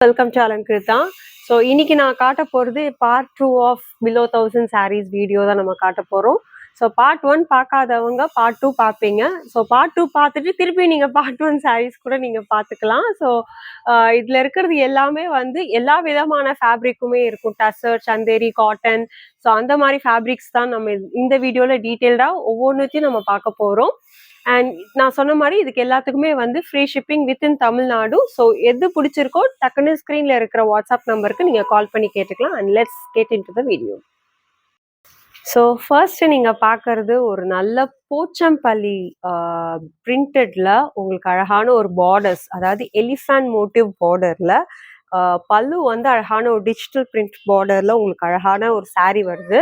Welcome to Krutha so இன்னைக்கு நான் காட்ட போகிறது part two of below thousand sarees video தான் நம்ம காட்ட போகிறோம் ஸோ பார்ட் ஒன் பார்க்காதவங்க பார்ட் டூ பார்ப்பீங்க. ஸோ பார்ட் டூ பார்த்துட்டு திருப்பி நீங்கள் பார்ட் ஒன் சாரீஸ் கூட நீங்கள் பார்த்துக்கலாம். ஸோ இதில் இருக்கிறது எல்லாமே வந்து எல்லா விதமான ஃபேப்ரிக்குமே இருக்கும். டசர் சந்தேரி காட்டன் ஸோ அந்த மாதிரி ஃபேப்ரிக்ஸ் தான் நம்ம இந்த வீடியோவில் டீட்டெயில்டாக ஒவ்வொன்றுத்தையும் நம்ம பார்க்க போகிறோம் அண்ட் நான் சொன்ன மாதிரி இதுக்கு எல்லாத்துக்குமே வந்து free shipping within Tamil Nadu. So எது பிடிச்சிருக்கோ டக்குன்னு ஸ்க்ரீனில் இருக்கிற வாட்ஸ்அப் நம்பருக்கு நீங்கள் கால் பண்ணி கேட்டுக்கலாம். And let's get into the video so first நீங்கள் பார்க்கறது ஒரு நல்ல போச்சம்பள்ளி பிரிண்டட்ல உங்களுக்கு அழகான ஒரு பார்டர்ஸ் அதாவது எலிஃபேண்ட் மோட்டிவ் பார்டர்ல பல்லு வந்து அழகான ஒரு டிஜிட்டல் பிரிண்ட் பார்டர்ல உங்களுக்கு அழகான ஒரு சாரீ வருது.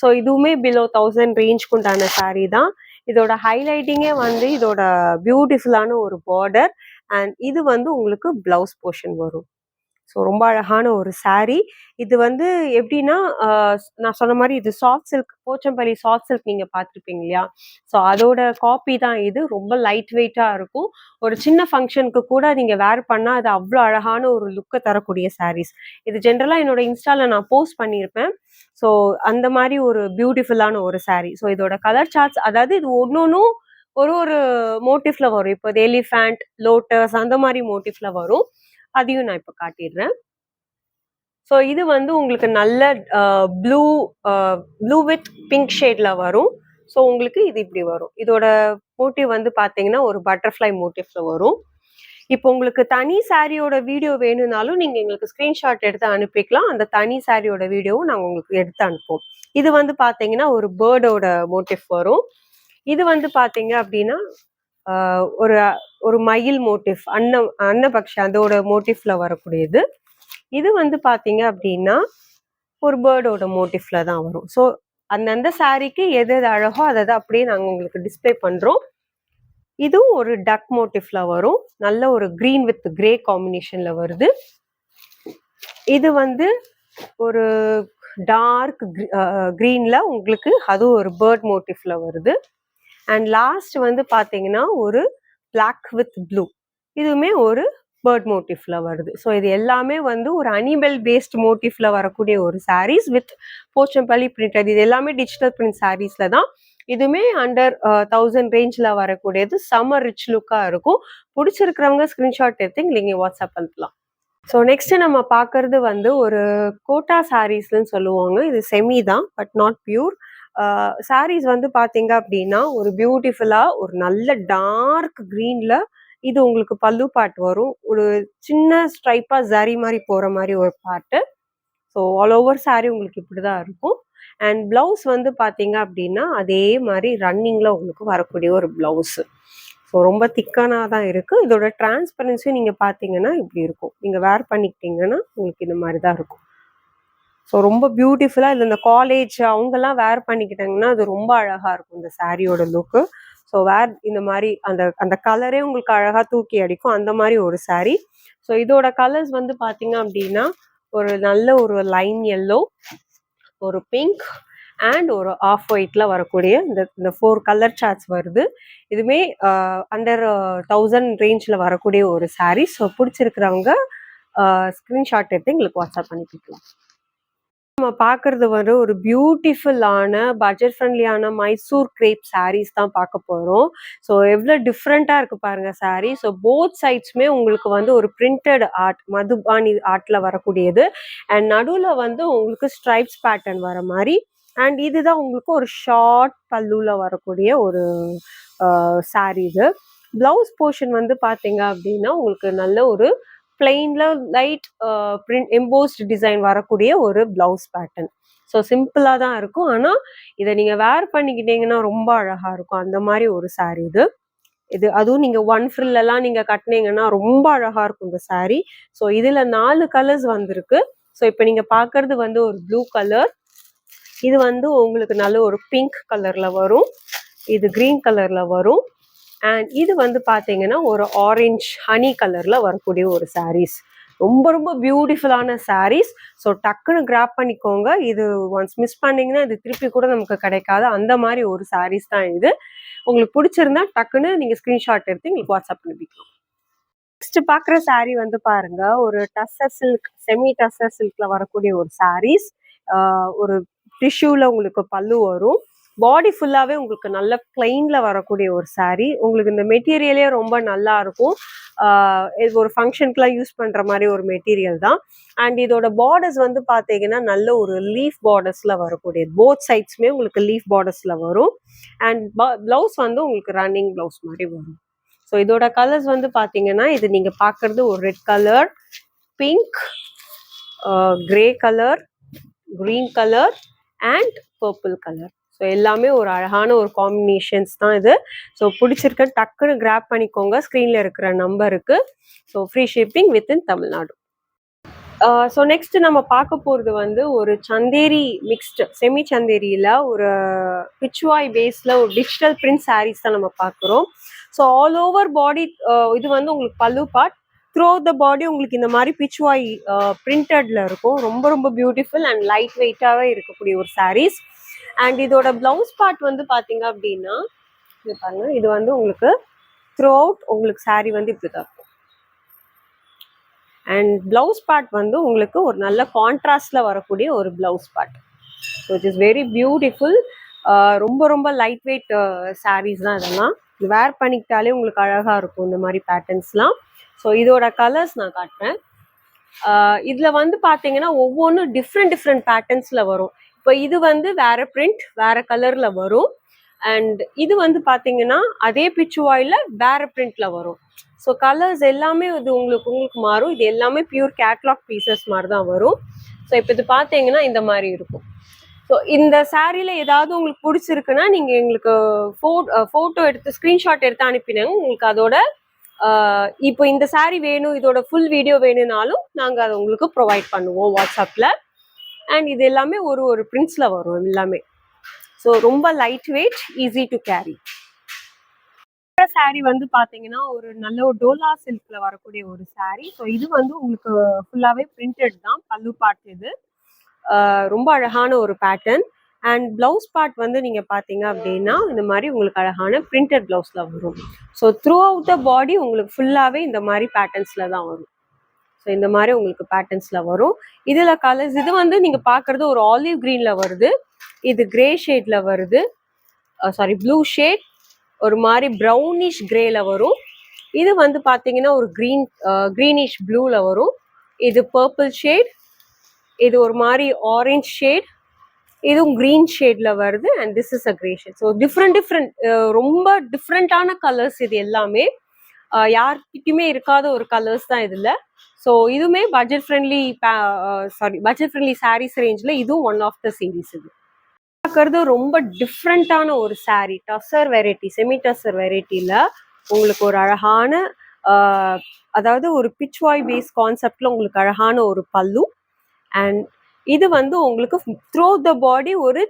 ஸோ இதுவுமே பிலோ தௌசண்ட் ரேஞ்ச்க்கு உண்டான தான். இதோட ஹைலைட்டிங்கே வந்து இதோட பியூட்டிஃபுல்லான ஒரு பார்டர் அண்ட் இது வந்து உங்களுக்கு பிளவுஸ் போர்ஷன் வரும். ஸோ ரொம்ப அழகான ஒரு சாரீ இது வந்து எப்படின்னா நான் சொன்ன மாதிரி இது soft silk Pochampally soft silk நீங்க பார்த்துருப்பீங்க இல்லையா? ஸோ அதோட காப்பி தான் இது. ரொம்ப லைட் வெயிட்டா இருக்கும். ஒரு சின்ன ஃபங்க்ஷனுக்கு கூட நீங்க வேர் பண்ணா அது அவ்வளோ அழகான ஒரு லுக்கை தரக்கூடிய சாரீஸ் இது ஜென்ரலா என்னோட இன்ஸ்டால நான் போஸ்ட் பண்ணியிருப்பேன். ஸோ அந்த மாதிரி ஒரு பியூட்டிஃபுல்லான ஒரு சாரீ ஸோ இதோட கலர் சார்ட்ஸ் அதாவது இது ஒன்னொன்னும் ஒரு ஒரு மோட்டிவ்ல வரும். இப்போ எலிஃபேண்ட் லோட்டஸ் அந்த மாதிரி மோட்டிவ்ல வரும். அதையும் நான் இப்போ காட்டிடுறேன். ஸோ இது வந்து உங்களுக்கு நல்ல ப்ளூ ப்ளூ வித் பிங்க் ஷேட்ல வரும். ஸோ உங்களுக்கு இது இப்படி வரும். இதோட மோட்டிவ் வந்து பார்த்தீங்கன்னா ஒரு பட்டர்ஃப்ளை மோட்டிவ்ல வரும். இப்போ உங்களுக்கு தனி சாரியோட வீடியோ வேணும்னாலும் நீங்கள் எங்களுக்கு ஸ்க்ரீன்ஷாட் எடுத்து அனுப்பிக்கலாம். அந்த தனி சாரியோட வீடியோவும் நாங்கள் உங்களுக்கு எடுத்து அனுப்புவோம். இது வந்து பார்த்தீங்கன்னா ஒரு பேர்டோட மோட்டிவ் வரும். இது வந்து பார்த்தீங்க அப்படின்னா ஒரு ஒரு மயில் மோட்டிவ் அன்ன அன்னபக்ஷ அதோட மோட்டிஃப்ல வரக்கூடியது. இது வந்து பார்த்தீங்க அப்படின்னா ஒரு பேர்டோட மோட்டிஃப்ல தான் வரும். ஸோ அந்தந்த சாரீக்கு எது எது அழகோ அதை தான் அப்படியே நாங்கள் உங்களுக்கு டிஸ்ப்ளே பண்ணுறோம் இதுவும் ஒரு டக் மோட்டிஃப்ல வரும். நல்ல ஒரு க்ரீன் வித் கிரே காம்பினேஷன்ல வருது. இது வந்து ஒரு டார்க் க்ரீன்ல உங்களுக்கு அதுவும் ஒரு பேர்ட் மோட்டிஃப்ல வருது. அண்ட் லாஸ்ட் வந்து பார்த்தீங்கன்னா ஒரு பிளாக் வித் ப்ளூ இதுவுமே ஒரு பேர்ட் மோட்டிஃப்ல வருது. ஸோ இது எல்லாமே வந்து ஒரு அனிமல் பேஸ்ட் மோட்டிஃப்ல வரக்கூடிய ஒரு சாரீஸ் வித் போச்சம்பள்ளி பிரிண்டட் இது எல்லாமே டிஜிட்டல் பிரிண்ட் சாரீஸ்ல தான். இதுவுமே அண்டர் தௌசண்ட் ரேஞ்சில் வரக்கூடியது. சம்மர் ரிச் லுக்காக இருக்கும். பிடிச்சிருக்கிறவங்க ஸ்க்ரீன்ஷாட் எடுத்து நீங்கள் வாட்ஸ்அப் அனுப்பலாம். ஸோ நெக்ஸ்ட் நம்ம பார்க்கறது வந்து ஒரு கோட்டா சாரீஸ்ன்னு சொல்லுவாங்க. இது செமி தான் பட் நாட் பியூர் சாரீஸ் வந்து பார்த்தீங்க அப்படின்னா ஒரு பியூட்டிஃபுல்லாக ஒரு நல்ல டார்க் க்ரீனில் இது உங்களுக்கு பல்லு பாட் வரும். ஒரு சின்ன ஸ்ட்ரைப்பாக ஜரி மாதிரி போகிற மாதிரி ஒரு பாட்டு ஸோ ஆல் ஓவர் சாரீ உங்களுக்கு இப்படி தான் இருக்கும். அண்ட் ப்ளவுஸ் வந்து பார்த்தீங்க அப்படின்னா அதே மாதிரி ரன்னிங்கில் உங்களுக்கு வரக்கூடிய ஒரு ப்ளவுஸு ஸோ ரொம்ப திக்கானாக தான் இருக்குது இதோட டிரான்ஸ்பரன்சியும் நீங்கள் பார்த்தீங்கன்னா இப்படி இருக்கும். நீங்கள் வேர் பண்ணிக்கிட்டீங்கன்னா உங்களுக்கு இந்த மாதிரி தான் இருக்கும். ஸோ ரொம்ப பியூட்டிஃபுல்லாக இல்லை இந்த காலேஜ் அவங்கெல்லாம் வேர் பண்ணிக்கிட்டாங்கன்னா அது ரொம்ப அழகாக இருக்கும் இந்த சாரியோட லுக்கு ஸோ வேர் இந்த மாதிரி அந்த அந்த கலரே உங்களுக்கு அழகாக தூக்கி அடிக்கும் அந்த மாதிரி ஒரு சாரீ ஸோ இதோட கலர்ஸ் வந்து பார்த்தீங்க அப்படின்னா ஒரு நல்ல ஒரு லைன் எல்லோ ஒரு பிங்க் அண்ட் ஒரு ஆஃப் ஒயிட்ல வரக்கூடிய இந்த இந்த ஃபோர் கலர் சார்ட்ஸ் வருது. இதுவுமே அண்டர் தௌசண்ட் ரேஞ்சில் வரக்கூடிய ஒரு சாரீ ஸோ பிடிச்சிருக்கிறவங்க ஸ்க்ரீன்ஷாட் எடுத்து எங்களுக்கு வாட்ஸ்அப் பண்ணிக்கலாம் நம்ம பார்க்கறது வந்து ஒரு பியூட்டிஃபுல்லான பட்ஜெட் ஃப்ரெண்ட்லியான மைசூர் கிரேப் சாரீஸ் தான் பார்க்க போகிறோம் ஸோ எவ்வளோ டிஃப்ரெண்ட்டாக இருக்கு பாருங்க சாரீ ஸோ போத் சைட்ஸுமே உங்களுக்கு வந்து ஒரு பிரிண்டட் ஆர்ட் மதுபானி ஆர்ட்ல வரக்கூடியது. அண்ட் நடுவில் வந்து உங்களுக்கு ஸ்ட்ரைப்ஸ் பேட்டர்ன் வர மாதிரி. அண்ட் இதுதான் உங்களுக்கு ஒரு ஷார்ட் பல்லுல வரக்கூடிய ஒரு சாரீ இது. ப்ளவுஸ் போர்ஷன் வந்து பார்த்தீங்க அப்படின்னா உங்களுக்கு நல்ல ஒரு பிளெயின்ல லைட் பிரிண்ட் எம்போஸ்ட் டிசைன் வரக்கூடிய ஒரு பிளவுஸ் பேட்டர்ன் ஸோ சிம்பிளாக தான் இருக்கும். ஆனால் இதை நீங்கள் வேர் பண்ணிக்கிட்டீங்கன்னா ரொம்ப அழகாக இருக்கும். அந்த மாதிரி ஒரு saree இது. இது அதுவும் நீங்கள் ஒன் ஃப்ரில்லெல்லாம் நீங்கள் கட்டினீங்கன்னா ரொம்ப அழகாக இருக்கும் இந்த saree. ஸோ இதில் நாலு கலர்ஸ் வந்திருக்கு. ஸோ இப்போ நீங்கள் பார்க்கறது வந்து ஒரு ப்ளூ கலர் இது வந்து உங்களுக்கு நல்ல ஒரு பிங்க் கலரில் வரும். இது க்ரீன் கலரில் வரும். அண்ட் இது வந்து பார்த்தீங்கன்னா ஒரு ஆரஞ்ச் ஹனி கலரில் வரக்கூடிய ஒரு சாரீஸ் ரொம்ப ரொம்ப பியூட்டிஃபுல்லான சாரீஸ் ஸோ டக்குன்னு கிராப் பண்ணிக்கோங்க. இது ஒன்ஸ் மிஸ் பண்ணிங்கன்னா இது திருப்பி கூட நமக்கு கிடைக்காது. அந்த மாதிரி ஒரு சாரீஸ் தான் இது. உங்களுக்கு பிடிச்சிருந்தா டக்குன்னு நீங்கள் ஸ்க்ரீன்ஷாட் எடுத்து எங்களுக்கு வாட்ஸ்அப் அனுப்பிக்கலாம். நெக்ஸ்ட் பார்க்குற சாரீ வந்து பாருங்க. ஒரு டஸ்ஸர் சில்க் செமி டஸ்ஸர் சில்க்ல வரக்கூடிய ஒரு சாரீஸ் ஒரு டிஷ்யூவில் உங்களுக்கு பல்லு வரும். பாடி ஃபுல்லாகவே உங்களுக்கு நல்ல பிளைன்ல வரக்கூடிய ஒரு சாரீ உங்களுக்கு இந்த மெட்டீரியலே ரொம்ப நல்லா இருக்கும். இது ஒரு ஃபங்க்ஷனுக்குலாம் யூஸ் பண்ணுற மாதிரி ஒரு மெட்டீரியல் தான். அண்ட் இதோட பார்டர்ஸ் வந்து பார்த்தீங்கன்னா நல்ல ஒரு லீஃப் பார்டர்ஸில் வரக்கூடிய போத் சைட்ஸுமே உங்களுக்கு லீஃப் பார்டர்ஸில் வரும். அண்ட் ப்ளவுஸ் வந்து உங்களுக்கு ரன்னிங் ப்ளவுஸ் மாதிரி வரும். ஸோ இதோட கலர்ஸ் வந்து பார்த்தீங்கன்னா இது நீங்கள் பார்க்குறது ஒரு red colour pink grey colour green colour and purple colour so எல்லாமே ஒரு அழகான ஒரு காம்பினேஷன்ஸ் தான் இது. ஸோ பிடிச்சிருக்க. டக்குன்னு கிராப் பண்ணிக்கோங்க. ஸ்க்ரீனில் இருக்கிற நம்பருக்கு so free shipping within Tamil Nadu so next நம்ம பார்க்க போகிறது வந்து ஒரு சந்தேரி மிக்ஸ்டு செமி சந்தேரியில் ஒரு பிச்சுவாய் பேஸில் ஒரு டிஜிட்டல் பிரிண்ட் சாரீஸ் தான் நம்ம பார்க்குறோம். ஸோ ஆல் ஓவர் பாடி இது வந்து உங்களுக்கு பல்லு பார்ட் த்ரோ த பாடி உங்களுக்கு இந்த மாதிரி பிச்சுவாய் பிரிண்டட்ல இருக்கும். ரொம்ப ரொம்ப பியூட்டிஃபுல் அண்ட் லைட் வெயிட்டாகவே இருக்கக்கூடிய ஒரு சாரீஸ் அண்ட் இதோட பிளவுஸ் பார்ட் வந்து பார்த்தீங்க அப்படின்னா இது பாருங்க இது வந்து உங்களுக்கு த்ரூ அவுட் உங்களுக்கு saree வந்து இப்படி தான் இருக்கும். அண்ட் பிளவுஸ் பார்ட் வந்து உங்களுக்கு ஒரு நல்ல கான்ட்ராஸ்டில் வரக்கூடிய ஒரு blouse part so it is very beautiful ரொம்ப ரொம்ப லைட் வெயிட் சாரீஸ் தான் இதெல்லாம். வேர் பண்ணிக்கிட்டாலே உங்களுக்கு அழகாக இருக்கும் இந்த மாதிரி பேட்டர்ன்ஸ்லாம் ஸோ இதோட கலர்ஸ் நான் காட்டுறேன். இதில் வந்து பார்த்தீங்கன்னா ஒவ்வொன்றும் டிஃப்ரெண்ட் டிஃப்ரெண்ட் பேட்டர்ன்ஸில் வரும். இப்போ இது வந்து வேற பிரிண்ட் வேற கலர்ல வரும். அண்ட் இது வந்து பார்த்தீங்கன்னா அதே பிச்சுவாயில் வேற பிரிண்ட்ல வரும். ஸோ கலர்ஸ் எல்லாமே இது உங்களுக்கு உங்களுக்கு மாறும். இது எல்லாமே பியூர் கேட்லாக் பீசஸ் மாதிரி தான் வரும். ஸோ இப்போ இது பார்த்தீங்கன்னா இந்த மாதிரி இருக்கும். ஸோ இந்த சாரியில் ஏதாவது உங்களுக்கு பிடிச்சிருக்குன்னா நீங்கள் எங்களுக்கு ஃபோ ஃபோட்டோ எடுத்து ஸ்க்ரீன்ஷாட் எடுத்து அனுப்பினாங்க உங்களுக்கு அதோட இப்போ இந்த சாரி வேணும் இதோட ஃபுல் வீடியோ வேணும்னாலும் நாங்கள் அதை உங்களுக்கு ப்ரொவைட் பண்ணுவோம் வாட்ஸ்அப்பில் அண்ட் இது எல்லாமே ஒரு ஒரு பிரிண்ட்ஸில் வரும் எல்லாமே. ஸோ ரொம்ப light weight easy to carry saree வந்து பார்த்தீங்கன்னா ஒரு நல்ல ஒரு டோலா சில்க்ல வரக்கூடிய ஒரு saree. ஸோ இது வந்து உங்களுக்கு ஃபுல்லாகவே பிரிண்டட் தான் பல்லு பார்ட் இது. ரொம்ப அழகான ஒரு பேட்டர்ன் அண்ட் பிளவுஸ் பார்ட் வந்து நீங்க பாத்தீங்க அப்படின்னா இந்த மாதிரி உங்களுக்கு அழகான பிரிண்டட் பிளவுஸ்ல வரும். So throughout the body உங்களுக்கு ஃபுல்லாவே இந்த மாதிரி பேட்டர்ன்ஸ்ல தான் வரும். ஸோ இந்த மாதிரி உங்களுக்கு பேட்டர்ன்ஸில் வரும். இதில் கலர்ஸ் இது வந்து நீங்கள் பார்க்குறது ஒரு ஆலிவ் க்ரீனில் வருது. இது கிரே ஷேடில் வருது. சாரி ப்ளூ ஷேட் ஒரு மாதிரி ப்ரௌனிஷ் கிரேல வரும். இது வந்து பார்த்தீங்கன்னா ஒரு க்ரீன் க்ரீனிஷ் ப்ளூவில் வரும். இது பர்பிள் ஷேட் இது ஒரு மாதிரி ஆரஞ்ச் ஷேட் இதுவும் க்ரீன் ஷேடில் வருது. And this is a grey shade so different different ரொம்ப டிஃப்ரெண்ட்டான கலர்ஸ் இது எல்லாமே. யார்கிட்டயுமே இருக்காத ஒரு கலர்ஸ் தான் இதுல. ஸோ இதுவுமே budget friendly saree budget friendly sarees ரேஞ்சில் இதுவும் ஒன் ஆஃப் த சீரீஸ் இது. பார்க்கறது ரொம்ப டிஃப்ரெண்ட்டான ஒரு saree tussar variety semi tussar வெரைட்டியில் உங்களுக்கு ஒரு அழகான ஆஹ், அதாவது ஒரு பிச்வாய் பேஸ் கான்செப்ட்ல உங்களுக்கு அழகான ஒரு பல்லு. அண்ட் இது வந்து உங்களுக்கு த்ரோ த பாடி ஒரு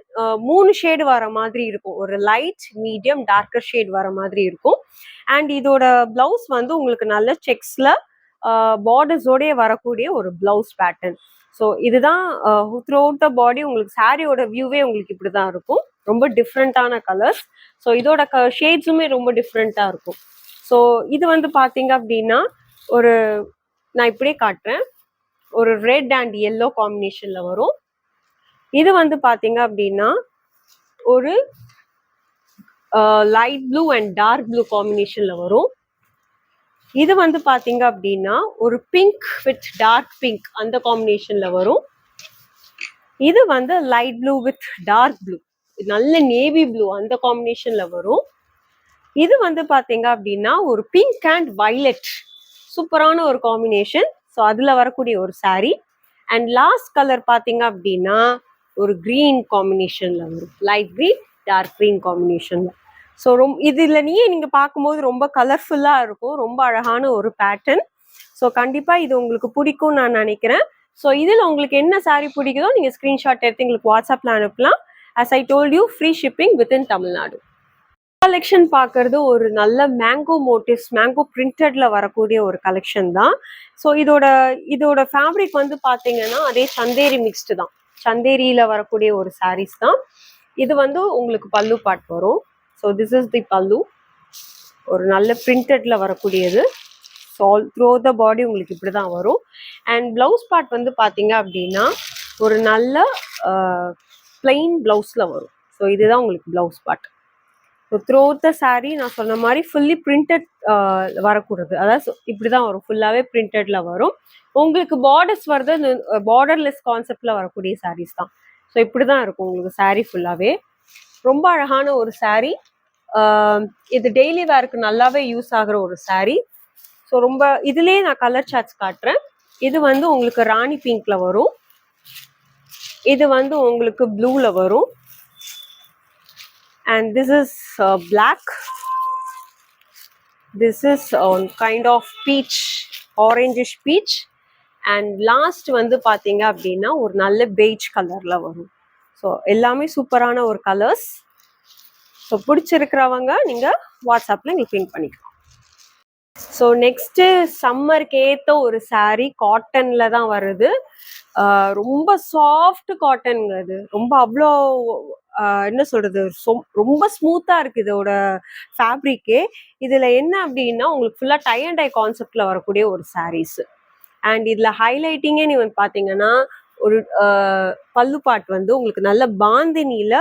மூணு ஷேடு வர மாதிரி இருக்கும். ஒரு லைட் மீடியம் டார்க்கர் ஷேட் வர மாதிரி இருக்கும். அண்ட் இதோட பிளவுஸ் வந்து உங்களுக்கு நல்ல செக்ஸ்ல பார்டர்ஸோடய வரக்கூடிய ஒரு பிளவுஸ் பேட்டர்ன் ஸோ இதுதான் த்ரூ அவுட் த பாடி உங்களுக்கு சாரியோட வியூவே உங்களுக்கு இப்படி தான் இருக்கும். ரொம்ப டிஃப்ரெண்ட்டான கலர்ஸ் ஸோ இதோட க ஷேட்ஸுமே ரொம்ப டிஃப்ரெண்ட்டாக இருக்கும். ஸோ இது வந்து பார்த்தீங்க அப்படின்னா ஒரு நான் இப்படியே காட்டுறேன். ஒரு ரெட் அண்ட் எல்லோ காம்பினேஷனில் வரும். இது வந்து பார்த்தீங்க அப்படின்னா ஒரு light blue and dark blue காம்பினேஷனில் வரும். இது வந்து பாத்தீங்க அப்படின்னா ஒரு பிங்க் வித் டார்க் பிங்க் அந்த காம்பினேஷன்ல வரும். இது வந்து light blue with dark blue நல்ல நேவி ப்ளூ அந்த காம்பினேஷன்ல வரும். இது வந்து பாத்தீங்க அப்படின்னா ஒரு பிங்க் அண்ட் வைலட் சூப்பரான ஒரு காம்பினேஷன் ஸோ அதுல வரக்கூடிய ஒரு saree. அண்ட் லாஸ்ட் கலர் பாத்தீங்க அப்படின்னா ஒரு க்ரீன் காம்பினேஷன்ல வரும். லைட் க்ரீன் டார்க் க்ரீன் காம்பினேஷன்ல ஸோ ரொம் இதுல நீயே நீங்கள் பார்க்கும்போது ரொம்ப கலர்ஃபுல்லாக இருக்கும். ரொம்ப அழகான ஒரு பேட்டர்ன் ஸோ கண்டிப்பாக இது உங்களுக்கு பிடிக்கும் நான் நினைக்கிறேன். ஸோ இதில் உங்களுக்கு என்ன சாரீ பிடிக்குதோ நீங்கள் ஸ்க்ரீன்ஷாட் எடுத்து எங்களுக்கு வாட்ஸ்அப்பில் அனுப்பலாம். As I told you free shipping within Tamil Nadu collection பார்க்கறது ஒரு நல்ல மேங்கோ மோட்டிவ்ஸ் மேங்கோ பிரிண்டட்ல வரக்கூடிய ஒரு கலெக்ஷன் தான். ஸோ இதோட இதோட ஃபேப்ரிக் வந்து பார்த்தீங்கன்னா அதே சந்தேரி மிக்ஸ்டு தான். சந்தேரியில வரக்கூடிய ஒரு சாரீஸ் தான். இது வந்து உங்களுக்கு பல்லு பாட் வரும். ஸோ திஸ் இஸ் தி பல்லு ஒரு நல்ல பிரிண்டட்ல வரக்கூடியது. So all through the body உங்களுக்கு இப்படி தான் வரும். அண்ட் ப்ளவுஸ் பார்ட் வந்து பார்த்தீங்க அப்படின்னா ஒரு நல்ல பிளெயின் ப்ளவுஸில் வரும். ஸோ இதுதான் உங்களுக்கு blouse part so through the saree நான் சொன்ன மாதிரி ஃபுல்லி பிரிண்டட் வரக்கூடாது. அதாவது இப்படி தான் வரும். ஃபுல்லாகவே பிரிண்டடில் வரும். உங்களுக்கு பார்டர்ஸ் வருது பார்டர்லெஸ் கான்செப்டில் வரக்கூடிய சாரீஸ் தான். ஸோ இப்படி தான் இருக்கும் உங்களுக்கு சாரீ ஃபுல்லாகவே ரொம்ப அழகான ஒரு saree. இது டெய்லி வேருக்கு நல்லாவே யூஸ் ஆகிற ஒரு saree. ஸோ ரொம்ப இதுலேயே நான் கலர் சார்ட்ஸ் காட்டுறேன். இது வந்து உங்களுக்கு ராணி பிங்க்ல வரும். இது வந்து உங்களுக்கு ப்ளூவில் வரும். And this is black this is kind of peach orangish peach and last வந்து பார்த்தீங்க அப்படின்னா ஒரு நல்ல beige கலரில் வரும். ஸோ எல்லாமே சூப்பரான ஒரு கலர்ஸ் ஸோ பிடிச்சிருக்கிறவங்க நீங்க வாட்ஸ்அப்ல நீங்கள் பிங்க் பண்ணிக்கலாம். ஸோ நெக்ஸ்ட் சம்மருக்கு ஏத்த ஒரு சாரீ காட்டன்ல தான் வருது. ரொம்ப சாஃப்ட் காட்டனுங்க அது ரொம்ப அவ்வளோ என்ன சொல்றது? ரொம்ப ஸ்மூத்தா இருக்கு இதோட ஃபேப்ரிக்கே இதுல என்ன அப்படின்னா உங்களுக்கு ஃபுல்லா டை அண்ட் டை கான்செப்ட்ல வரக்கூடிய ஒரு sarees. அண்ட் இதுல ஹைலைட்டிங்கே நீ வந்து பாத்தீங்கன்னா ஒரு ஆஹ் பல்லு பாட் வந்து உங்களுக்கு நல்ல பாந்தினியில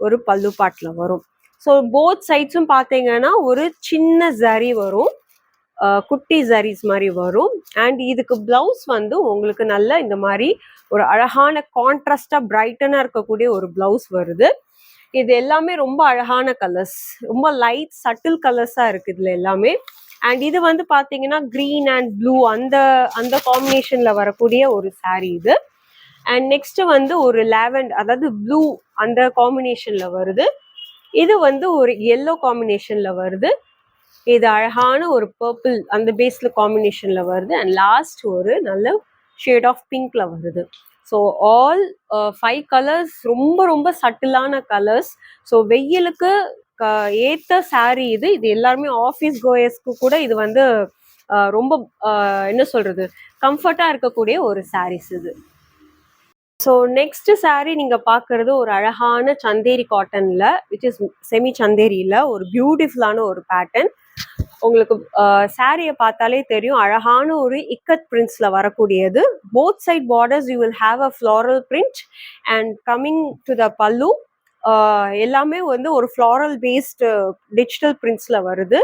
ஒரு பல்லு பாட்ல வரும் ஸோ போத் சைட்ஸும் பார்த்தீங்கன்னா ஒரு சின்ன ஜரி வரும். குட்டி ஜரீஸ் மாதிரி வரும். அண்ட் இதுக்கு பிளவுஸ் வந்து உங்களுக்கு நல்ல இந்த மாதிரி ஒரு அழகான கான்ட்ராஸ்டாக பிரைட்டனாக இருக்கக்கூடிய ஒரு பிளவுஸ் வருது. இது எல்லாமே ரொம்ப அழகான கலர்ஸ் ரொம்ப லைட் சட்டில் கலர்ஸாக இருக்குது இதில் எல்லாமே. அண்ட் இது வந்து பார்த்தீங்கன்னா க்ரீன் அண்ட் ப்ளூ அந்த அந்த காம்பினேஷனில் வரக்கூடிய ஒரு சாரீ இது. அண்ட் நெக்ஸ்ட் வந்து ஒரு லேவண்ட் அதாவது ப்ளூ அந்த காம்பினேஷன்ல வருது. இது வந்து ஒரு எல்லோ காம்பினேஷன்ல வருது. இது அழகான ஒரு பர்பிள் அந்த பேஸ்ல காம்பினேஷன்ல வருது. அண்ட் லாஸ்ட் ஒரு நல்ல ஷேட் ஆஃப் பிங்க்ல வருது. ஸோ ஆல் ஃபைவ் கலர்ஸ் ரொம்ப ரொம்ப சட்டிலான கலர்ஸ் ஸோ வெயிலுக்கு க- ஏத்த saree இது. இது எல்லாருமே ஆஃபீஸ் கோயர்ஸ்க்கு கூட இது வந்து uh, ரொம்ப uh, என்ன சொல்றது? கம்ஃபர்ட்டாக இருக்கக்கூடிய ஒரு சாரீஸ் இது. ஸோ நெக்ஸ்ட் சாரீ நீங்க பார்க்கறது ஒரு அழகான சந்தேரி காட்டன்ல விச் இஸ் செமி சந்தேரியில ஒரு பியூட்டிஃபுல்லான ஒரு பேட்டர்ன் உங்களுக்கு சாரியை பார்த்தாலே தெரியும் அழகான ஒரு இக்கத் பிரிண்ட்ஸ்ல வரக்கூடியது. Both side borders you will have a floral print and coming to the pallu எல்லாமே வந்து ஒரு ஃப்ளாரல் பேஸ்டு டிஜிட்டல் பிரிண்ட்ஸ்ல வருது.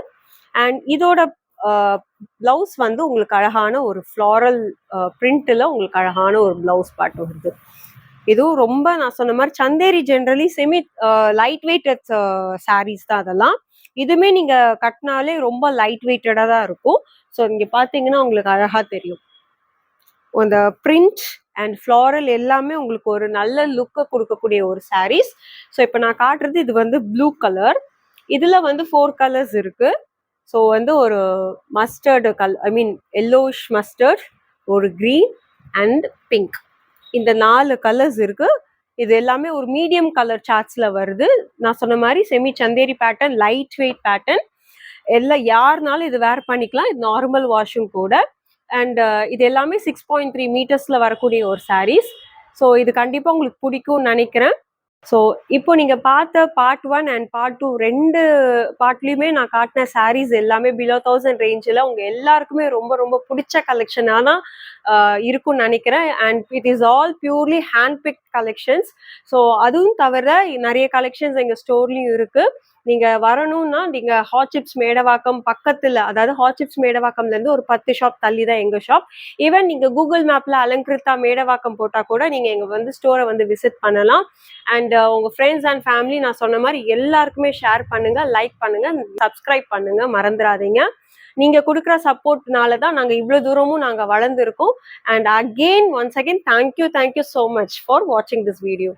அண்ட் இதோட பிளவுஸ் வந்து உங்களுக்கு அழகான ஒரு ஃப்ளாரல் பிரிண்ட்டில் உங்களுக்கு அழகான ஒரு பிளவுஸ் பார்ட் வருது. இதுவும் ரொம்ப நான் சொன்ன மாதிரி Chanderi generally semi light weight sarees தான் அதெல்லாம். இதுமே நீங்க கட்டினாலே ரொம்ப லைட் வெயிட்டடா தான் இருக்கும். ஸோ இங்க பாத்தீங்கன்னா உங்களுக்கு அழகா தெரியும். அந்த பிரிண்ட் அண்ட் ஃப்ளாரல் எல்லாமே உங்களுக்கு ஒரு நல்ல லுக்கை கொடுக்கக்கூடிய ஒரு சாரீஸ் ஸோ இப்போ நான் காட்டுறது இது வந்து ப்ளூ கலர் இதில் வந்து ஃபோர் கலர்ஸ் இருக்குது ஸோ வந்து ஒரு மஸ்டர்டு கல் ஐ மீன் எல்லோஷ் மஸ்டர்ட் ஒரு க்ரீன் அண்ட் பிங்க் இந்த நாலு கலர்ஸ் இருக்குது இது எல்லாமே ஒரு மீடியம் கலர் சார்ட்ஸில் வருது. நான் சொன்ன மாதிரி semi Chanderi pattern light weight pattern எல்லாம் யாருனாலும் இது வேர் பண்ணிக்கலாம். இது நார்மல் வாஷும் கூட. அண்ட் இது எல்லாமே சிக்ஸ் பாயிண்ட் த்ரீ மீட்டர்ஸில் வரக்கூடிய ஒரு சாரீஸ் ஸோ இது கண்டிப்பாக உங்களுக்கு பிடிக்கும்னு நினைக்கிறேன். ஸோ இப்போ நீங்க பார்த்த part one and part two ரெண்டு பார்ட்லயுமே நான் காட்டின சாரீஸ் எல்லாமே பிலோ தௌசண்ட் ரேஞ்சில் உங்க எல்லாருக்குமே ரொம்ப ரொம்ப பிடிச்ச கலெக்ஷனாக தான் இருக்கும்னு நினைக்கிறேன். And it is all purely hand pick collections so அதுவும் தவிர நிறைய கலெக்ஷன்ஸ் எங்க ஸ்டோர்லயும் இருக்கு. நீங்க வரணும்னா நீங்க ஹாட் சிப்ஸ் மேடவாக்கம் பக்கத்துல அதாவது ஹாட் சிப்ஸ் மேடவாக்கம்ல இருந்து ஒரு பத்து ஷாப் தள்ளி தான் எங்க ஷாப் ஈவன் நீங்க கூகுள் மேப்ல அலங்கிருத்தா மேடவாக்கம் போட்டா கூட நீங்க எங்க வந்து ஸ்டோரை வந்து விசிட் பண்ணலாம். அண்ட் உங்க ஃப்ரெண்ட்ஸ் அண்ட் ஃபேமிலி நான் சொன்ன மாதிரி எல்லாருக்குமே ஷேர் பண்ணுங்க லைக் பண்ணுங்க சப்ஸ்கிரைப் பண்ணுங்க மறந்துடாதீங்க நீங்க கொடுக்குற சப்போர்ட்னால தான் நாங்க இவ்வளவு தூரமும் நாங்க வளர்ந்துருக்கோம். And again once again thank you thank you so much for வாட்சிங் திஸ் வீடியோ